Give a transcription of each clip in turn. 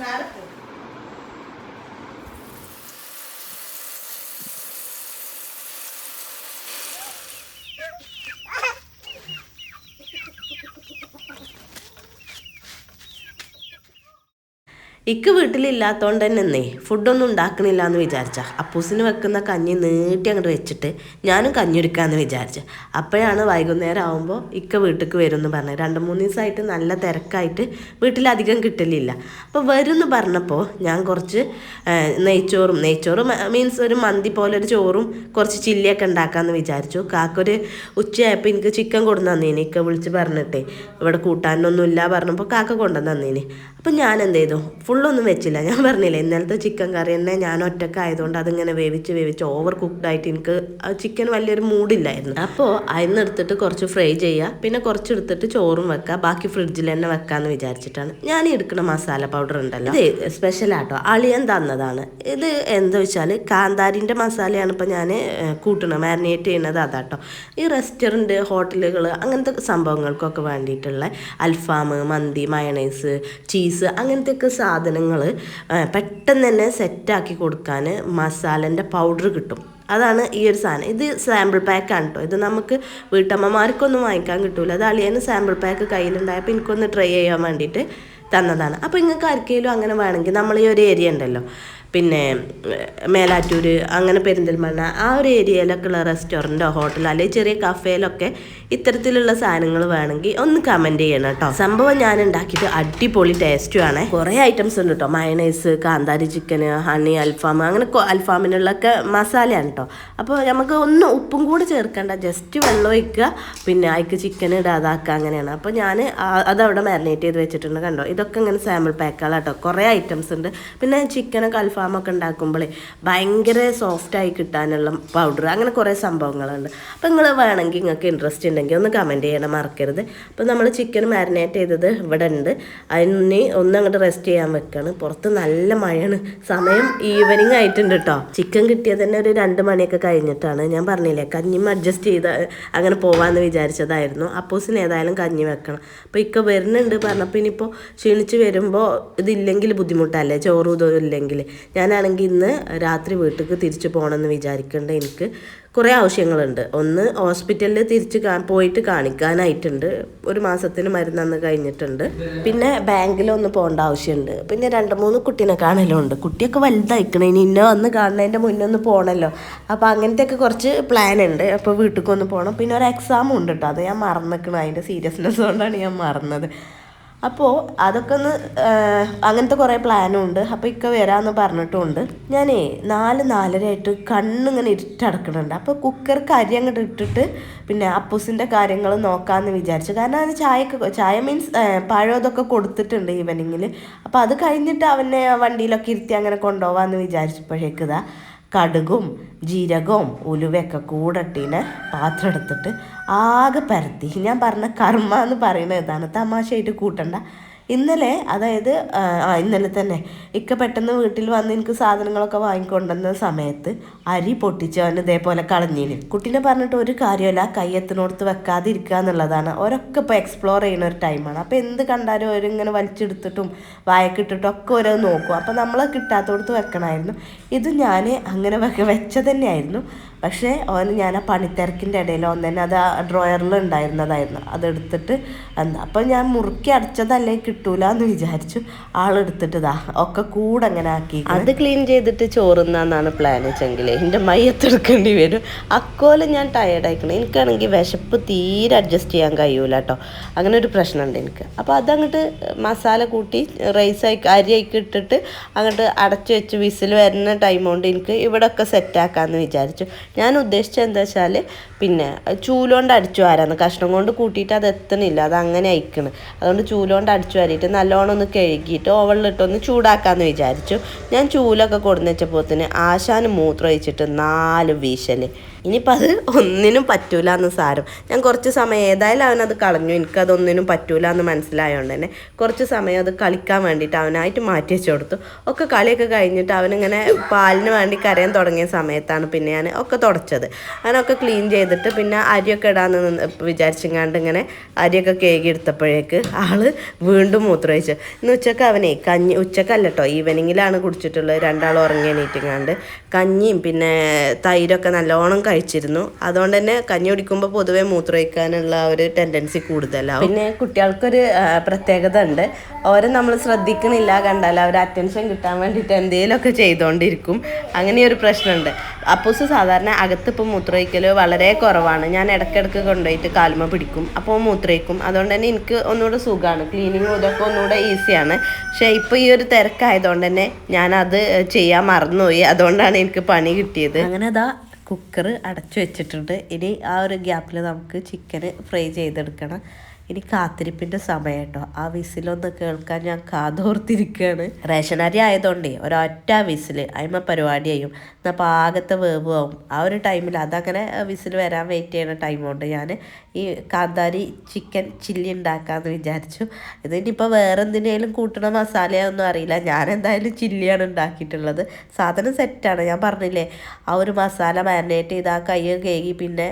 നടക്കും ഇക്ക് വീട്ടിലില്ലാത്തതുകൊണ്ട് തന്നെ എന്നേ ഫുഡൊന്നും ഉണ്ടാക്കണില്ല എന്ന് വിചാരിച്ച. അപ്പൂസിന് വെക്കുന്ന കഞ്ഞി നീട്ടി അങ്ങോട്ട് വെച്ചിട്ട് ഞാനും കഞ്ഞി എടുക്കാമെന്ന് വിചാരിച്ച. അപ്പോഴാണ് വൈകുന്നേരം ആകുമ്പോൾ ഇക്ക വീട്ടിലേക്ക് വരും എന്ന് പറഞ്ഞത്. രണ്ട് മൂന്ന് ദിവസമായിട്ട് നല്ല തിരക്കായിട്ട് വീട്ടിലധികം കിട്ടലില്ല. അപ്പോൾ വരും എന്ന് പറഞ്ഞപ്പോൾ ഞാൻ കുറച്ച് നെയ്ച്ചോറും നെയ്ച്ചോറും മീൻസ് ഒരു മന്തി പോലെ ഒരു ചോറും കുറച്ച് ചില്ലിയൊക്കെ ഉണ്ടാക്കാമെന്ന് വിചാരിച്ചു. കാക്കൊരു ഉച്ചയായപ്പോൾ എനിക്ക് ചിക്കൻ കൊണ്ടു തന്നേനെ. ഇക്ക വിളിച്ച് പറഞ്ഞിട്ടേ ഇവിടെ കൂട്ടാനൊന്നും ഇല്ല പറഞ്ഞപ്പോൾ കാക്ക കൊണ്ടു തന്നീന്. അപ്പം ഞാൻ എന്ത് ചെയ്തു ഫുള്ളൊന്നും വെച്ചില്ല. ഞാൻ പറഞ്ഞില്ലേ ഇന്നലത്തെ ചിക്കൻ കറി തന്നെ ഞാൻ ഒറ്റയ്ക്ക് ആയതുകൊണ്ട് അതിങ്ങനെ വേവിച്ച് വേവിച്ച് ഓവർ കുക്ക്ഡ് ആയിട്ട് എനിക്ക് ചിക്കൻ വലിയൊരു മൂഡില്ലായിരുന്നു അപ്പോൾ അതിന്ന് എടുത്തിട്ട് കുറച്ച് ഫ്രൈ ചെയ്യുക പിന്നെ കുറച്ച് എടുത്തിട്ട് ചോറും വെക്കുക ബാക്കി ഫ്രിഡ്ജിൽ തന്നെ വെക്കാമെന്ന് വിചാരിച്ചിട്ടാണ്. ഞാൻ എടുക്കുന്ന മസാല പൗഡർ ഉണ്ടല്ലോ. ഇത് സ്പെഷ്യൽ ആട്ടോ. അളിയൻ തന്നതാണ്. ഇത് എന്താ വെച്ചാൽ കാന്താരിന്റെ മസാലയാണ് ഇപ്പോൾ ഞാൻ കൂട്ടണം മാരിനേറ്റ് ചെയ്യുന്നത് അതാട്ടോ. ഈ റെസ്റ്റോറന്റ് ഹോട്ടലുകൾ അങ്ങനത്തെ സംഭവങ്ങൾക്കൊക്കെ വേണ്ടിയിട്ടുള്ള അൽഫാം മന്തി മയണൈസ് ചീസ് അങ്ങനത്തെയൊക്കെ സാധനങ്ങൾ പെട്ടെന്ന് തന്നെ സെറ്റാക്കി കൊടുക്കാൻ മസാലന്റെ പൗഡർ കിട്ടും. അതാണ് ഈ ഒരു സാധനം. ഇത് സാമ്പിൾ പാക്കാണ് കേട്ടോ ഇത് നമുക്ക് വീട്ടമ്മമാർക്കൊന്നും വാങ്ങിക്കാൻ കിട്ടില്ല അത് അളിയന് സാമ്പിൾ പാക്ക് കയ്യിലുണ്ടായപ്പോൾ എനിക്കൊന്ന് ട്രൈ ചെയ്യാൻ വേണ്ടിയിട്ട് തന്നതാണ്. അപ്പോൾ നിങ്ങൾക്ക് ആർക്കെങ്കിലും അങ്ങനെ വേണമെങ്കിൽ നമ്മൾ ഈ ഒരു ഏരിയ ഉണ്ടല്ലോ. പിന്നെ മേലാറ്റൂർ അങ്ങനെ പെരിന്തൽമണ്ണ ആ ഒരു ഏരിയയിലൊക്കെ ഉള്ള റെസ്റ്റോറന്റോ ഹോട്ടലോ അല്ലെങ്കിൽ ചെറിയ കഫേയിലൊക്കെ ഇത്തരത്തിലുള്ള സാധനങ്ങൾ വേണമെങ്കിൽ ഒന്ന് കമന്റ് ചെയ്യണം കേട്ടോ. സംഭവം ഞാൻ ഉണ്ടാക്കിയിട്ട് അടിപൊളി ടേസ്റ്റുമാണ് കുറേ ഐറ്റംസ് ഉണ്ട് കേട്ടോ. മയണൈസ് കാന്താരി ചിക്കന് ഹണി അൽഫാം അങ്ങനെ അൽഫാമിനുള്ളൊക്കെ മസാലയാണ് കേട്ടോ. അപ്പോൾ നമുക്ക് ഒന്ന് ഉപ്പും കൂടി ചേർക്കേണ്ട. ജസ്റ്റ് വെള്ളം ഒഴിക്കുക. പിന്നെ അതിക്ക് ചിക്കൻ ഇടാതാക്കുക അങ്ങനെയാണ്. അപ്പോൾ ഞാൻ അതവിടെ മാരിനേറ്റ് ചെയ്ത് വെച്ചിട്ടുണ്ട് കണ്ടോ. ഇതൊക്കെ ഇങ്ങനെ സാമ്പിൾ പാക്കുകളാട്ടോ കുറേ ഐറ്റംസ് ഉണ്ട്. പിന്നെ ചിക്കനൊക്കെ അൽഫാമൊക്കെ ഉണ്ടാക്കുമ്പോഴേ ഭയങ്കര സോഫ്റ്റായി കിട്ടാനുള്ള പൗഡർ അങ്ങനെ കുറേ സംഭവങ്ങളുണ്ട്. അപ്പോൾ നിങ്ങൾ വേണമെങ്കിൽ നിങ്ങൾക്ക് ഇൻട്രസ്റ്റ് ഉണ്ടെങ്കിൽ ഒന്ന് കമന്റ് ചെയ്യണം മറക്കരുത്. അപ്പോൾ നമ്മൾ ചിക്കൻ മാരിനേറ്റ് ചെയ്തത് ഇവിടെ ഉണ്ട് അതിന് ഒന്ന് അങ്ങോട്ട് റെസ്റ്റ് ചെയ്യാൻ വെക്കാണ്. പുറത്ത് നല്ല മഴയാണ്. സമയം ഈവനിങ് ആയിട്ടുണ്ട് കേട്ടോ ചിക്കൻ കിട്ടിയത് തന്നെ ഒരു രണ്ട് മണിയൊക്കെ കഴിഞ്ഞിട്ടാണ്. ഞാൻ പറഞ്ഞില്ലേ കഞ്ഞിയും അഡ്ജസ്റ്റ് ചെയ്ത് അങ്ങനെ പോകാമെന്ന് വിചാരിച്ചതായിരുന്നു. അപ്പോസിന് ഏതായാലും കഞ്ഞി വെക്കണം. അപ്പോൾ ഇക്ക വരുന്നുണ്ട് പറഞ്ഞപ്പോൾ ഇനിയിപ്പോൾ ക്ഷീണിച്ച് വരുമ്പോൾ ഇതില്ലെങ്കിൽ ബുദ്ധിമുട്ടല്ലേ? ചോറ് ഇതും ഇല്ലെങ്കിൽ ഞാനാണെങ്കിൽ ഇന്ന് രാത്രി വീട്ടിലേക്ക് തിരിച്ചു പോകണമെന്ന് വിചാരിക്കേണ്ട എനിക്ക് കുറേ ആവശ്യങ്ങളുണ്ട്. ഒന്ന് ഹോസ്പിറ്റലിൽ തിരിച്ച് പോയിട്ട് കാണിക്കാനായിട്ടുണ്ട്. ഒരു മാസത്തിന് മരുന്നന്ന് കഴിഞ്ഞിട്ടുണ്ട്. പിന്നെ ബാങ്കിലൊന്ന് പോകേണ്ട ആവശ്യമുണ്ട്. പിന്നെ രണ്ട് മൂന്ന് കുട്ടീനെ കാണലുണ്ട്. കുട്ടിയൊക്കെ വലുതായിക്കണേ. ഇനി ഇന്ന വന്ന് കാണുന്നതിന്റെ മുന്നേ ഒന്ന് പോകണമല്ലോ അപ്പോൾ അങ്ങനത്തെയൊക്കെ കുറച്ച് പ്ലാൻ ഉണ്ട്. അപ്പോൾ വീട്ടിലേക്ക് ഒന്ന് പോകണം. പിന്നെ ഒരു എക്സാമും ഉണ്ട് കേട്ടോ അത് ഞാൻ മറന്നിക്കണം. അതിന്റെ സീരിയസ്നെസ് കൊണ്ടാണ് ഞാൻ മറന്നത്. അപ്പോൾ അതൊക്കെ ഒന്ന് അങ്ങനത്തെ കുറേ പ്ലാനും ഉണ്ട് അപ്പോൾ ഇക്ക വരാമെന്ന് പറഞ്ഞിട്ടുമുണ്ട് ഞാനേ നാല് നാലരയായിട്ട് കണ്ണിങ്ങനെ ഇരുട്ടടക്കണുണ്ട് അപ്പോൾ കുക്കർക്ക് അരി അങ്ങോട്ട് ഇട്ടിട്ട് പിന്നെ അപ്പൂസിന്റെ കാര്യങ്ങൾ നോക്കാമെന്ന് വിചാരിച്ചു. കാരണം അതിന് ചായക്ക് ചായ മീൻസ് പഴം ഇതൊക്കെ കൊടുത്തിട്ടുണ്ട് ഈവനിങ്ങിൽ അപ്പോൾ അത് കഴിഞ്ഞിട്ട് അവനെ വണ്ടിയിലൊക്കെ ഇരുത്തി അങ്ങനെ കൊണ്ടുപോകാമെന്ന് വിചാരിച്ചപ്പോഴേക്ക് കടുകും ജീരകവും ഉലുവയൊക്കെ കൂടട്ടീനെ പാത്രം എടുത്തിട്ട് ആകെ പരത്തി. ഞാൻ പറഞ്ഞ കർമ്മ എന്ന് പറയുന്നത് ഇതാണ്. തമാശയായിട്ട് കൂട്ടണ്ട. ഇന്നലെ അതായത് ആ ഇന്നലെ തന്നെ ഇക്ക പെട്ടെന്ന് വീട്ടിൽ വന്ന് എനിക്ക് സാധനങ്ങളൊക്കെ വാങ്ങിക്കൊണ്ടുവന്ന സമയത്ത് അരി പൊട്ടിച്ച് അവൻ ഇതേപോലെ കളഞ്ഞിന്. കുട്ടീനെ പറഞ്ഞിട്ട് ഒരു കാര്യമല്ല വെക്കാതെ വെക്കാതിരിക്കുക എന്നുള്ളതാണ്. ഓരൊക്കെ ഇപ്പോൾ എക്സ്പ്ലോർ ചെയ്യുന്ന ഒരു ടൈമാണ് അപ്പോൾ എന്ത് കണ്ടാലും അവരിങ്ങനെ വലിച്ചെടുത്തിട്ടും വായക്കിട്ടിട്ടും ഒക്കെ ഓരോ നോക്കും. അപ്പോൾ നമ്മൾ കിട്ടാത്തോടത്ത് വെക്കണമായിരുന്നു. ഇത് ഞാൻ അങ്ങനെ വെക്ക വെച്ച തന്നെയായിരുന്നു. പക്ഷേ അവൻ ഞാൻ ആ പണിത്തിരക്കിന്റെ ഇടയിൽ ഓൻ തന്നെ അത് ഡ്രോയറിൽ ഉണ്ടായിരുന്നതായിരുന്നു. അതെടുത്തിട്ട് എന്താ അപ്പം ഞാൻ മുറുക്കി അടച്ചതല്ലേ കിട്ടൂല എന്ന് വിചാരിച്ചു ആളെടുത്തിട്ട് ഇതാ ഒക്കെ കൂടെ അങ്ങനെ ആക്കി അത് ക്ലീൻ ചെയ്തിട്ട് ചോറുന്നാന്നാണ് പ്ലാൻ വെച്ചെങ്കിൽ എന്റെ മയ്യത്തെടുക്കേണ്ടി വരും? അക്കോലെ ഞാൻ ടയേർഡ് ആയിക്കണം. എനിക്കാണെങ്കിൽ വിശപ്പ് തീരെ അഡ്ജസ്റ്റ് ചെയ്യാൻ കഴിയൂല കേട്ടോ അങ്ങനെ ഒരു പ്രശ്നമുണ്ട് എനിക്ക്. അപ്പോൾ അതങ്ങോട്ട് മസാല കൂട്ടി റൈസ് ആയി അരി ആക്കി ഇട്ടിട്ട് അങ്ങോട്ട് അടച്ചു വെച്ച് വിസിൽ വരുന്ന ടൈം കൊണ്ട് എനിക്ക് ഇവിടെയൊക്കെ സെറ്റാക്കാമെന്ന് വിചാരിച്ചു. ഞാൻ ഉദ്ദേശിച്ചത് എന്താ വെച്ചാൽ പിന്നെ ചൂലുകൊണ്ട് അടിച്ചു വാരാന്ന്. കഷ്ണം കൊണ്ട് കൂട്ടിയിട്ട് അത് എത്തണില്ല. അത് അങ്ങനെ അയക്കണ് അതുകൊണ്ട് ചൂലുകൊണ്ട് അടിച്ചു വാരിയിട്ട് നല്ലോണം ഒന്ന് കഴുകിയിട്ട് ഓവളിലിട്ടൊന്ന് ചൂടാക്കാമെന്ന് വിചാരിച്ചു. ഞാൻ ചൂലൊക്കെ കൊടുന്ന് വെച്ചപ്പോത്തിന് ആശാന് മൂത്രം ഒഴിച്ചിട്ട് നാല് വീശൽ. ഇനിയിപ്പോൾ അത് ഒന്നിനും പറ്റൂല എന്ന് സാരം. ഞാൻ കുറച്ച് സമയം ഏതായാലും അവനത് കളഞ്ഞു. എനിക്കതൊന്നിനും പറ്റൂല എന്ന് മനസ്സിലായതുകൊണ്ട് തന്നെ കുറച്ച് സമയം അത് കളിക്കാൻ വേണ്ടിയിട്ട് അവനായിട്ട് മാറ്റി വെച്ച് കൊടുത്തു. ഒക്കെ കളിയൊക്കെ കഴിഞ്ഞിട്ട് അവനിങ്ങനെ പാലിന് വേണ്ടി കരയാൻ തുടങ്ങിയ സമയത്താണ് പിന്നെ ഞാൻ ഒക്കെ തുടച്ചത്. അവനൊക്കെ ക്ലീൻ ചെയ്തിട്ട് പിന്നെ അരിയൊക്കെ ഇടാന്ന് നിന്ന് വിചാരിച്ചെങ്ങാണ്ട് ഇങ്ങനെ അരിയൊക്കെ കേകി എടുത്തപ്പോഴേക്ക് ആൾ വീണ്ടും മൂത്രമൊഴിച്ചു. ഇന്ന് ഉച്ചയ്ക്ക് അവനെ കഞ്ഞി ഉച്ചക്കല്ല കേട്ടോ ഈവനിങ്ങിലാണ് കുടിച്ചിട്ടുള്ളത്. രണ്ടാളും ഉറങ്ങി എണീറ്റങ്ങാണ്ട് കഞ്ഞിയും പിന്നെ തൈരൊക്കെ നല്ലോണം കഴിച്ചിരുന്നു. അതുകൊണ്ട് തന്നെ കഞ്ഞി കുടിക്കുമ്പോൾ പൊതുവെ മൂത്രമൊഴിക്കാനുള്ള ഒരു ടെൻഡൻസി കൂടുതലാണ് പിന്നെ കുട്ടികൾക്കൊരു പ്രത്യേകത ഉണ്ട്. അവരെ നമ്മൾ ശ്രദ്ധിക്കുന്നില്ല കണ്ടാൽ അവർ അറ്റൻഷൻ കിട്ടാൻ വേണ്ടിയിട്ട് എന്തെങ്കിലുമൊക്കെ ചെയ്തുകൊണ്ടിരിക്കും അങ്ങനെ ഒരു പ്രശ്നമുണ്ട്. അപ്പൂസ് സാധാരണ അകത്ത് ഇപ്പോൾ മൂത്രമൊഴിക്കൽ വളരെ കുറവാണ്. ഞാൻ ഇടയ്ക്കിടയ്ക്ക് കൊണ്ടുപോയിട്ട് കാലുമ പിടിക്കും. അപ്പോൾ മൂത്രമൊഴിക്കും അതുകൊണ്ട് തന്നെ എനിക്ക് ഒന്നുകൂടെ സുഖമാണ്. ക്ലീനിങ്ങും ഇതൊക്കെ ഒന്നുകൂടെ ഈസിയാണ് പക്ഷേ ഇപ്പോൾ ഈ ഒരു തിരക്കായതുകൊണ്ട് തന്നെ ഞാനത് ചെയ്യാൻ മറന്നുപോയി. അതുകൊണ്ടാണ് എനിക്ക് പണി കിട്ടിയത്. അങ്ങനെ അതാ കുക്കർ അടച്ചു വെച്ചിട്ടുണ്ട്. ഇനി ആ ഒരു ഗ്യാപ്പിൽ നമുക്ക് ചിക്കൻ ഫ്രൈ ചെയ്തെടുക്കണം. ഇനി കാത്തിരിപ്പിന്റെ സമയം കേട്ടോ ആ വിസിലൊന്ന് കേൾക്കാൻ ഞാൻ കാതോർത്തിരിക്കുകയാണ്. റേഷൻ അരി ആയതുകൊണ്ടേ ഒരൊറ്റ വിസിൽ അതിമ പരിപാടി ചെയ്യും എന്നാൽ പാകത്തെ വേവ് ആവും ആ ഒരു ടൈമിൽ അതങ്ങനെ വിസിൽ വരാൻ വെയിറ്റ് ചെയ്യുന്ന ടൈം കൊണ്ട് ഞാൻ ഈ കാന്താരി ചിക്കൻ ചില്ലി ഉണ്ടാക്കാമെന്ന് വിചാരിച്ചു. ഇതിനിപ്പോൾ വേറെ എന്തിനേലും കൂട്ടണ മസാലയൊന്നും അറിയില്ല. ഞാൻ എന്തായാലും ചില്ലിയാണ് ഉണ്ടാക്കിയിട്ടുള്ളത്. സാധനം സെറ്റാണ്. ഞാൻ പറഞ്ഞില്ലേ ആ ഒരു മസാല മാരിനേറ്റ് ചെയ്ത് ആ കൈ കേകി പിന്നെ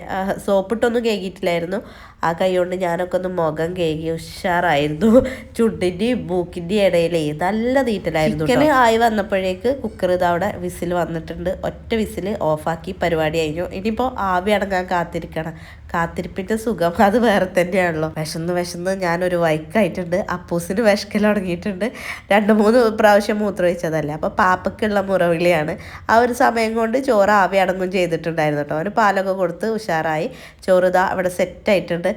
സോപ്പിട്ടൊന്നും കേകിയിട്ടില്ലായിരുന്നു. ആ കൈ കൊണ്ട് ഞാനൊക്കെ ഒന്ന് മുഖം കേകി ഉഷാറായിരുന്നു. ചുണ്ടിന്റെയും മൂക്കിന്റെയും ഇടയിലേ നല്ല തീറ്റലായിരുന്നു ചിക്കൻ ആയി വന്നപ്പോഴേക്ക് കുക്കർ ഇത് അവിടെ വിസിൽ വന്നിട്ടുണ്ട്. ഒറ്റ വിസിൽ ഓഫാക്കി പരിപാടി കഴിഞ്ഞു. ഇനിയിപ്പോൾ ആവി അടങ്ങാൻ കാത്തിരിക്കണം. കാത്തിരിപ്പിന്റെ സുഖം അത് വേറെ തന്നെയാണല്ലോ. വിശന്ന് വിശന്ന് ഞാനൊരു വൈക്കായിട്ടുണ്ട്. അപ്പൂസിന് വിശക്കൽ തുടങ്ങിയിട്ടുണ്ട്. രണ്ട് മൂന്ന് പ്രാവശ്യം മൂത്രമൊഴിച്ചതല്ലേ അപ്പോൾ പാപ്പയ്ക്കുള്ള മുറവിളിയാണ്. ആ ഒരു സമയം കൊണ്ട് ചോറ് ആവി അടങ്ങും ചെയ്തിട്ടുണ്ടായിരുന്നു കേട്ടോ. അവന് പാലൊക്കെ കൊടുത്ത് ഉഷാറായി. ചോറ് ഇതാ അവിടെ സെറ്റായിട്ടുണ്ട്.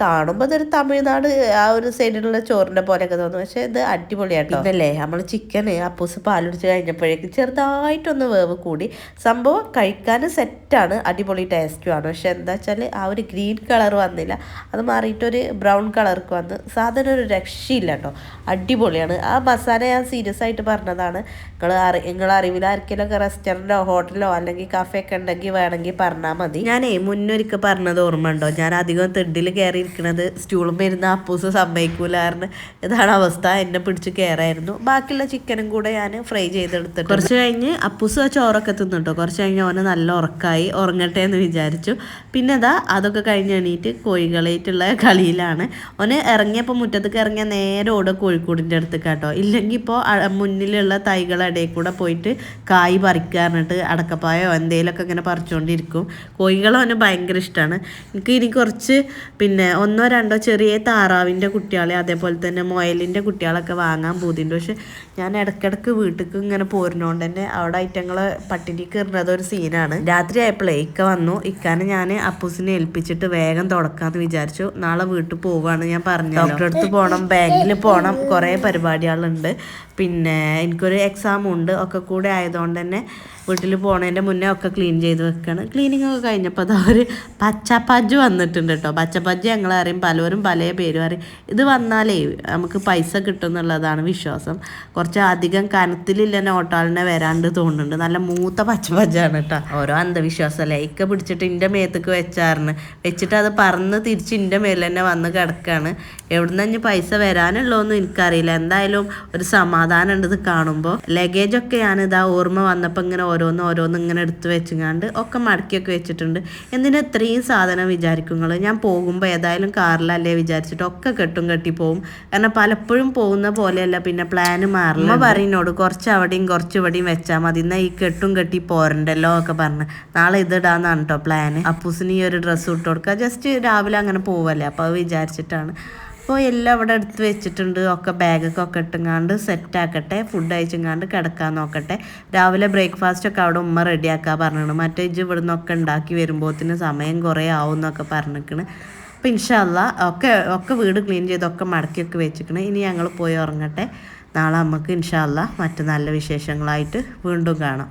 കാണുമ്പോൾ ഇതൊരു തമിഴ്നാട് ആ ഒരു സൈഡിലുള്ള ചോറിന്റെ പോലെയൊക്കെ തോന്നുന്നു പക്ഷേ ഇത് അടിപൊളിയാട്ടോ. ഇതല്ലേ നമ്മൾ ചിക്കൻ അപ്പൂസ് പാലൊടിച്ച് കഴിഞ്ഞപ്പോഴേക്ക് ചെറുതായിട്ടൊന്ന് വേവ് കൂടി. സംഭവം കഴിക്കാൻ സെറ്റാണ്. അടിപൊളി ടേസ്റ്റുമാണ് പക്ഷെ എന്താ വെച്ചാൽ ആ ഒരു ഗ്രീൻ കളർ വന്നില്ല. അത് മാറിയിട്ടൊരു ബ്രൗൺ കളർക്ക് വന്ന്. സാധനം ഒരു രക്ഷയില്ല കേട്ടോ. അടിപൊളിയാണ്. ആ മസാല ഞാൻ സീരിയസ് ആയിട്ട് പറഞ്ഞതാണ്. നിങ്ങൾ അറി നിങ്ങൾ അറിവിൽ ആർക്കെങ്കിലുമൊക്കെ റെസ്റ്റോറന്റോ ഹോട്ടലോ അല്ലെങ്കിൽ കഫേ ഒക്കെ ഉണ്ടെങ്കിൽ വേണമെങ്കിൽ പറഞ്ഞാൽ മതി. ഞാനേ മുന്നൊരിക്കൽ പറഞ്ഞത് ഓർമ്മ ഉണ്ടോ? ഞാൻ അധികം തെഡിൽ കയറി ഇരിക്കുന്നത് സ്റ്റൂളും വരുന്ന അപ്പൂസ് സമ്മതിക്കൂല കാരണം ഇതാണ് അവസ്ഥ. എന്നെ പിടിച്ച് കയറായിരുന്നു. ബാക്കിയുള്ള ചിക്കനും കൂടെ ഞാൻ ഫ്രൈ ചെയ്തെടുത്തിട്ട് കുറച്ച് കഴിഞ്ഞ് അപ്പൂസ് ചോറൊക്കെ തിന്നിട്ടോ കുറച്ച് കഴിഞ്ഞ് ഓന് നല്ല ഉറക്കായി. ഉറങ്ങട്ടെ എന്ന് വിചാരിച്ചു. പിന്നെ ഇതാ അതൊക്കെ കഴിഞ്ഞ് എണീറ്റ് കോഴികളായിട്ടുള്ള കളിയിലാണ്. ഓന് ഇറങ്ങിയപ്പോൾ മുറ്റത്തേക്ക് ഇറങ്ങിയ നേരെ ഓടെ കോഴിക്കോടിന്റെ അടുത്ത് കേട്ടോ ഇല്ലെങ്കിൽ ഇപ്പോൾ മുന്നിലുള്ള തൈകളുടെ ഇടയിൽ കൂടെ പോയിട്ട് കായ് പറിക്കാറിട്ട് അടക്കപ്പായോ എന്തെങ്കിലുമൊക്കെ ഇങ്ങനെ പറിച്ചുകൊണ്ടിരിക്കും കോഴികൾ അവന് ഭയങ്കര ഇഷ്ടമാണ് എനിക്ക് ഇനി കുറച്ച് പിന്നെ ഒന്നോ രണ്ടോ ചെറിയ താറാവിന്റെ കുട്ടികളെ അതേപോലെ തന്നെ മുയലിന്റെ കുട്ടികളൊക്കെ വാങ്ങാൻ പോകുന്നുണ്ട് പക്ഷെ ഞാൻ ഇടയ്ക്കിടയ്ക്ക് വീട്ടിലേക്ക് ഇങ്ങനെ പോരുന്നോണ്ട് തന്നെ അവിടെ ഐറ്റങ്ങൾ പട്ടിണി കയറുന്നത് ഒരു സീനാണ് രാത്രി ആയപ്പോഴേ ഇക്ക വന്നു. ഇക്കാനെ ഞാൻ അപ്പൂസിനെ ഏൽപ്പിച്ചിട്ട് വേഗം തുടക്കാന്ന് വിചാരിച്ചു. നാളെ വീട്ടിൽ പോവാണ് ഞാൻ പറഞ്ഞു ഡോക്ടറെ അടുത്ത് പോകണം ബാങ്കിൽ പോകണം കുറേ പരിപാടികളുണ്ട്. പിന്നെ എനിക്കൊരു എക്സാം ഉണ്ട് ഒക്കെ കൂടെ ആയതുകൊണ്ട് തന്നെ വീട്ടിൽ പോണതിന്റെ മുന്നേ ഒക്കെ ക്ലീൻ ചെയ്ത് വെക്കുകയാണ് ക്ലീനിങ് ഒക്കെ കഴിഞ്ഞപ്പോൾ അതാ ഒരു പച്ചപ്പജ്ജ് വന്നിട്ടുണ്ട് കേട്ടോ പച്ചപ്പജ്ജ് ഞങ്ങൾ അറിയും പലരും പല പേരും അറിയും ഇത് വന്നാലേ നമുക്ക് പൈസ കിട്ടും എന്നുള്ളതാണ് വിശ്വാസം. കുറച്ച് അധികം കനത്തിലില്ല നോട്ടാളിനെ വരാണ്ട് തോന്നുന്നുണ്ട്. നല്ല മൂത്ത പച്ചപ്പജ്ജാണ് കേട്ടോ ഓരോ അന്ധവിശ്വാസമല്ലേ ഇക്ക പിടിച്ചിട്ട് എന്റെ മേത്തേക്ക് വെച്ചാറിന് വെച്ചിട്ട് അത് പറന്ന് തിരിച്ച് എന്റെ മേലിൽ തന്നെ വന്ന് കിടക്കുകയാണ് എവിടുന്ന് ഇനി പൈസ വരാനുള്ളതൊന്നും എനിക്കറിയില്ല. എന്തായാലും ഒരു സമാധാനം ഉണ്ട് ഇത് കാണുമ്പോൾ ലഗേജൊക്കെ ഞാനിതാ ഓർമ്മ വന്നപ്പോൾ ഇങ്ങനെ ഓരോന്ന് ഓരോന്ന് ഇങ്ങനെ എടുത്ത് വെച്ചുങ്ങാണ്ട് ഒക്കെ മടക്കിയൊക്കെ വെച്ചിട്ടുണ്ട്. എന്തിനാ ഇത്രയും സാധനം വിചാരിക്കും നിങ്ങൾ ഞാൻ പോകുമ്പോൾ ഏതായാലും കാറിലല്ലേ വിചാരിച്ചിട്ട് ഒക്കെ കെട്ടും കെട്ടി പോകും കാരണം പലപ്പോഴും പോകുന്ന പോലെയല്ല. പിന്നെ പ്ലാന് മാറില്ല പറയുന്നോട് കുറച്ച് അവിടെയും കുറച്ച് ഇവിടെയും വെച്ചാൽ മതി. എന്നാൽ ഈ കെട്ടും കെട്ടി പോരണ്ടല്ലോ ഒക്കെ പറഞ്ഞ്. നാളെ ഇതിടാന്നാണ് കേട്ടോ പ്ലാന് അപ്പൂസിന് ഈ ഒരു ഡ്രസ്സ് ഇട്ട് കൊടുക്കുക ജസ്റ്റ് രാവിലെ അങ്ങനെ പോവല്ലേ. അപ്പോൾ അത് വിചാരിച്ചിട്ടാണ്. അപ്പോൾ എല്ലാം അവിടെ എടുത്ത് വെച്ചിട്ടുണ്ട്. ഒക്കെ ബാഗൊക്കെ ഒക്കെ ഇട്ടുങ്ങാണ്ട് സെറ്റാക്കട്ടെ ഫുഡ് അയച്ചുങ്ങാണ്ട് കിടക്കാൻ നോക്കട്ടെ. രാവിലെ ബ്രേക്ക്ഫാസ്റ്റ് ഒക്കെ അവിടെ ഉമ്മ റെഡിയാക്കാൻ പറഞ്ഞിട്ട് മറ്റേ ഇജ്ജ് ഇവിടെ നിന്നൊക്കെ ഉണ്ടാക്കി വരുമ്പോഴത്തിന് സമയം കുറേ ആവും എന്നൊക്കെ പറഞ്ഞിരിക്കണ് അപ്പോൾ ഇൻഷല്ല ഒക്കെ ഒക്കെ വീട് ക്ലീൻ ചെയ്തൊക്കെ മടക്കിയൊക്കെ വെച്ചിരിക്കണം ഇനി ഞങ്ങൾ പോയി ഉറങ്ങട്ടെ. നാളെ നമുക്ക് ഇൻഷല്ല മറ്റു നല്ല വിശേഷങ്ങളായിട്ട് വീണ്ടും കാണാം.